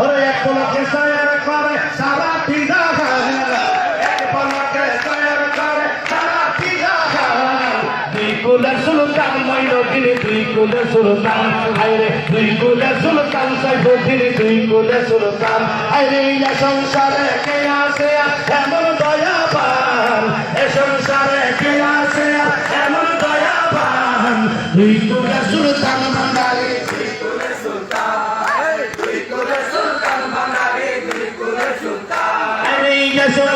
ওরে এক পলকে সয়ার করে সারা পিদা এক পলকে সয়ার করে সারা পিদা দুই কুলের সুলতান মঈনুদ্দিন দুই কুলের সুলতান হায়রে দুই কুলের সুলতান সাইফুদ্দিন দুই কুলের সুলতান হায়রে এই সংসারে কে আছে এমন দয়াবান? এ সংসারে কে আছে এমন দয়াবান? দুই কুলের সুলতান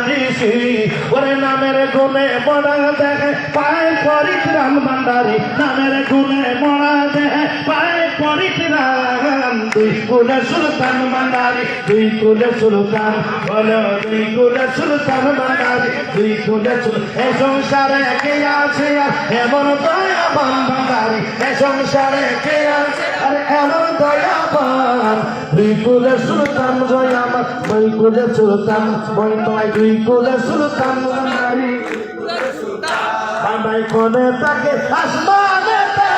বানিসি ওরে নামের গুণে মরা দেখে পায় পরিত্রাণ ভান্ডারি। নামের গুণে মরা দেখে পায় পরিত্রাণ। দুই কুলে সুলতান ভান্ডারি, দুই কুলে সুলতান বলো, দুই কুলে সুলতান ভান্ডারি, দুই কুলে এ সংসারে কে আছে এমন দয়াবান ভান্ডারি, এ সংসারে কে আছে আর এমন দয়াবান দুই কুলে সুলতান জয় আমার, দুই কুলে সুলতান, বই তোমায় দুই কুলে সুলতান ভান্ডারি বাবাই কোনে তাকে আসমানেতে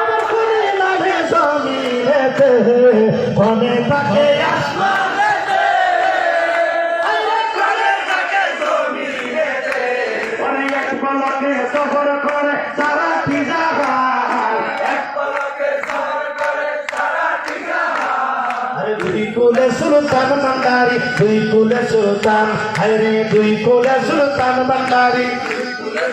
আমার কোনে নামে জমিনেতে। কোনে তাকে আসমানেতে আরে কোনে তাকে জমিনেতে। ওরে এক পলকে সফর সুলতান ভান্ডারি দুই কুলে সুলতান হায়রে দুই কুলে সুলতান ভান্ডারি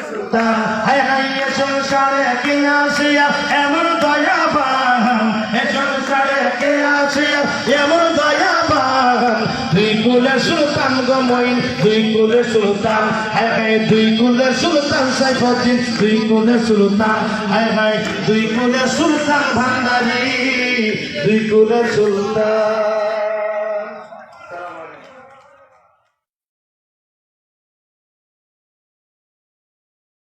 সুলতান হায় হায় সংসারে কে আসিয়া এমন দয়াবান, এ সংসারে কে আসিয়া এমন দয়াবান। দুই কুলে সুলতান গমইন দুই কুলে সুলতান, হায় হায়, দুই কুলে সুলতান সাইফুদ্দিন, দুই কুলে সুলতান, হায় হায়, দুই কুলে সুলতান ভান্ডারি, দুই কুলে সুলতান। হবে